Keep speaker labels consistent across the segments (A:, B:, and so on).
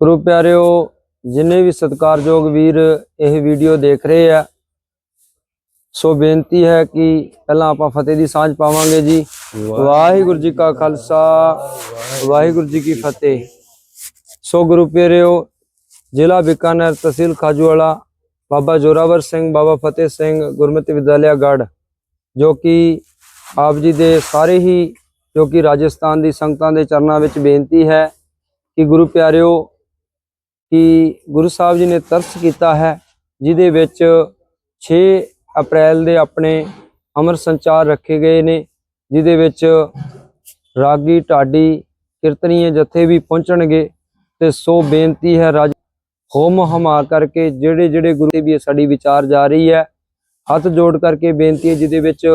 A: ਗੁਰੂ ਪਿਆਰਿਓ, ਜਿੰਨੇ ਵੀ ਸਤਿਕਾਰਯੋਗ ਵੀਰ ਇਹ ਵੀਡੀਓ ਦੇਖ ਰਹੇ ਆ, ਸੋ ਬੇਨਤੀ ਹੈ ਕਿ ਪਹਿਲਾਂ ਆਪਾਂ ਫਤਿਹ ਦੀ ਸਾਂਝ ਪਾਵਾਂਗੇ ਜੀ। ਵਾਹਿਗੁਰੂ ਜੀ ਕਾ ਖਾਲਸਾ, ਵਾਹਿਗੁਰੂ ਜੀ ਕੀ ਫਤਿਹ। ਸੋ ਗੁਰੂ ਪਿਆਰਿਓ, ਜ਼ਿਲ੍ਹਾ ਬੀਕਾਨੇਰ ਤਹਿਸੀਲ ਖਾਜੂਵਾਲਾ, ਬਾਬਾ ਜੋਰਾਵਰ ਸਿੰਘ, ਬਾਬਾ ਫਤਿਹ ਸਿੰਘ, ਗੁਰਮਤਿ ਵਿਦਿਆਲਿਆ ਗੜ੍ਹ, ਜੋ ਕਿ ਆਪ ਜੀ ਦੇ ਸਾਰੇ ਹੀ, ਜੋ ਕਿ ਰਾਜਸਥਾਨ ਦੀ ਸੰਗਤਾਂ ਦੇ ਚਰਨਾਂ ਵਿੱਚ ਬੇਨਤੀ ਹੈ ਕਿ ਗੁਰੂ ਪਿਆਰਿਓ, ਕਿ ਗੁਰੂ ਸਾਹਿਬ ਜੀ ਨੇ ਤਰਸ ਕੀਤਾ ਹੈ, ਜਿਹਦੇ ਵਿੱਚ 6 ਅਪ੍ਰੈਲ ਦੇ ਆਪਣੇ ਅਮਰ ਸੰਚਾਰ ਰੱਖੇ ਗਏ ਨੇ, ਜਿਹਦੇ ਵਿੱਚ ਰਾਗੀ, ਢਾਡੀ, ਕੀਰਤਨੀਏ ਜਥੇ ਵੀ ਪਹੁੰਚਣਗੇ ਤੇ ਸੋ ਬੇਨਤੀ ਹੈ ਰਾਜ ਹੋਮ ਹਮਾ ਕਰਕੇ ਜਿਹੜੇ ਜਿਹੜੇ ਗੁਰੂ ਤੇ ਵੀ ਇਹ ਸਾਡੀ ਵਿਚਾਰ ਜਾ ਰਹੀ ਹੈ, ਹੱਥ ਜੋੜ ਕਰਕੇ ਬੇਨਤੀ ਹੈ ਜਿਹਦੇ ਵਿੱਚ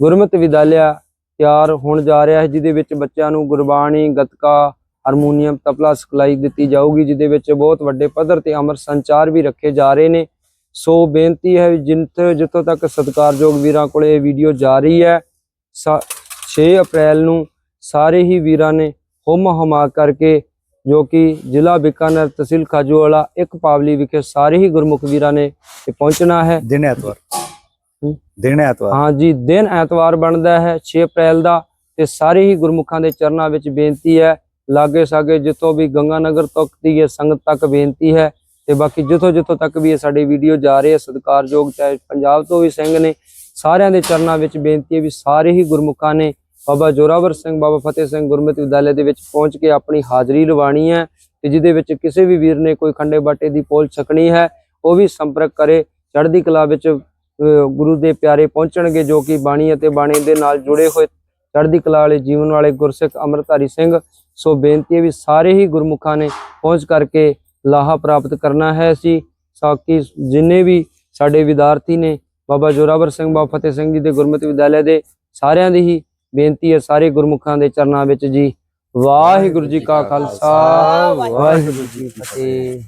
A: ਗੁਰਮਤਿ ਵਿਦਿਆਲਿਆ ਤਿਆਰ ਹੋਣ ਜਾ ਰਿਹਾ ਹੈ, ਜਿਹਦੇ ਵਿੱਚ ਬੱਚਿਆਂ ਨੂੰ ਗੁਰਬਾਣੀ, ਗੱਤਕਾ ਹਾਰਮੋਨੀਅਮ ਤਬਲਾ ਸਿਖਲਾਈ ਦਿੱਤੀ ਜਾਊਗੀ ਜਿਹਦੇ ਵਿੱਚ ਬਹੁਤ ਵੱਡੇ ਪੱਧਰ ਤੇ ਅਮਰ ਸੰਚਾਰ ਵੀ ਰੱਖੇ ਜਾ ਰਹੇ ਨੇ। ਸੋ ਬੇਨਤੀ ਹੈ ਜਿੱਥੇ ਜਿੱਥੋਂ ਤੱਕ ਸਤਿਕਾਰਯੋਗ ਵੀਰਾਂ ਕੋਲੇ ਇਹ ਵੀਡੀਓ ਜਾ ਰਹੀ ਹੈ ਸਾ- 6 ਅਪ੍ਰੈਲ ਨੂੰ ਸਾਰੇ ਹੀ ਵੀਰਾਂ ਨੇ ਹੁਮ ਹਮਾ ਕਰਕੇ ਜੋ ਕਿ ਜ਼ਿਲ੍ਹਾ ਬੀਕਾਨੇਰ ਤਹਿਸੀਲ ਖਾਜੂਵਾਲਾ ਇੱਕ ਪਾਵਲੀ ਵਿਖੇ ਸਾਰੇ ਹੀ ਗੁਰਮੁਖ ਵੀਰਾਂ ਨੇ ਇਹ ਪਹੁੰਚਣਾ ਹੈ।
B: ਦਿਨ ਐਤਵਾਰ। ਦਿਨ ਐਤਵਾਰ।
A: ਹਾਂ ਜੀ ਦਿਨ ਐਤਵਾਰ ਬਣਦਾ ਹੈ 6 ਅਪ੍ਰੈਲ ਦਾ ਤੇ ਸਾਰੇ ਹੀ ਗੁਰਮੁਖਾਂ ਦੇ ਚਰਨਾਂ ਵਿੱਚ ਬੇਨਤੀ ਹੈ ਲਾਗੇ ਸਾਗੇ ਜਿੱਥੋਂ ਵੀ ਗੰਗਾ ਨਗਰ ਤੱਕ ਦੀ ਇਹ ਸੰਗਤ ਤੱਕ ਬੇਨਤੀ ਹੈ ਤੇ ਬਾਕੀ ਜਿੱਥੋਂ ਜਿੱਥੋਂ ਤੱਕ ਵੀ ਇਹ ਸਾਡੇ ਵੀਡੀਓ ਜਾ ਰਹੇ ਹੈ ਸਤਿਕਾਰਯੋਗ ਚਾਹੇ ਪੰਜਾਬ ਤੋਂ ਵੀ ਸਿੰਘ ਨੇ, ਸਾਰਿਆਂ ਦੇ ਚਰਨਾਂ ਵਿੱਚ ਬੇਨਤੀ ਹੈ ਵੀ ਸਾਰੇ ਹੀ ਗੁਰਮੁਖਾਂ ਨੇ ਬਾਬਾ ਜੋਰਾਵਰ ਸਿੰਘ, ਬਾਬਾ ਫਤਿਹ ਸਿੰਘ ਗੁਰਮਤਿ ਵਿਦਿਆਲੇ ਦੇ ਵਿੱਚ ਪਹੁੰਚ ਕੇ ਆਪਣੀ ਹਾਜ਼ਰੀ ਲਵਾਣੀ ਹੈ ਤੇ ਜਿਹਦੇ ਵਿੱਚ ਕਿਸੇ ਵੀ ਵੀਰ ਨੇ ਕੋਈ ਖੰਡੇ ਬਾਟੇ ਦੀ ਪੋਲ ਛਕਣੀ ਹੈ, ਉਹ ਵੀ ਸੰਪਰਕ ਕਰੇ, ਚੜ੍ਹਦੀ ਕਲਾ ਵਿੱਚ ਗੁਰੂ ਦੇ ਪਿਆਰੇ ਪਹੁੰਚਣਗੇ ਜੋ ਕਿ ਬਾਣੀ ਅਤੇ ਬਾਣੀ ਦੇ ਨਾਲ ਜੁੜੇ ਹੋਏ ਚੜ੍ਹਦੀ ਕਲਾ ਵਾਲੇ ਜੀਵਨ ਵਾਲੇ ਗੁਰਸਿੱਖ ਅੰਮ੍ਰਿਤਧਾਰੀ ਸਿੰਘ ਸੋ ਬੇਨਤੀ ਹੈ ਵੀ ਸਾਰੇ ਹੀ ਗੁਰਮੁਖਾਂ ਨੇ ਪਹੁੰਚ ਕਰਕੇ ਲਾਹਾ ਪ੍ਰਾਪਤ ਕਰਨਾ ਹੈ ਅਸੀਂ ਸਾਕੀ ਜਿੰਨੇ ਵੀ ਸਾਡੇ ਵਿਦਿਆਰਥੀ ਨੇ ਬਾਬਾ ਜੋਰਾਵਰ ਸਿੰਘ ਬਾਬਾ ਫਤਿਹ ਸਿੰਘ ਜੀ ਦੇ ਗੁਰਮਤਿ ਵਿਦਿਆਲੇ ਦੇ ਸਾਰਿਆਂ ਦੀ ਹੀ ਬੇਨਤੀ ਹੈ ਸਾਰੇ ਗੁਰਮੁਖਾਂ ਦੇ ਚਰਨਾਂ ਵਿੱਚ ਜੀ ਵਾਹਿਗੁਰੂ ਜੀ ਕਾ ਖਾਲਸਾ ਵਾਹਿਗੁਰੂ ਜੀ ਕੀ ਫਤਿਹ।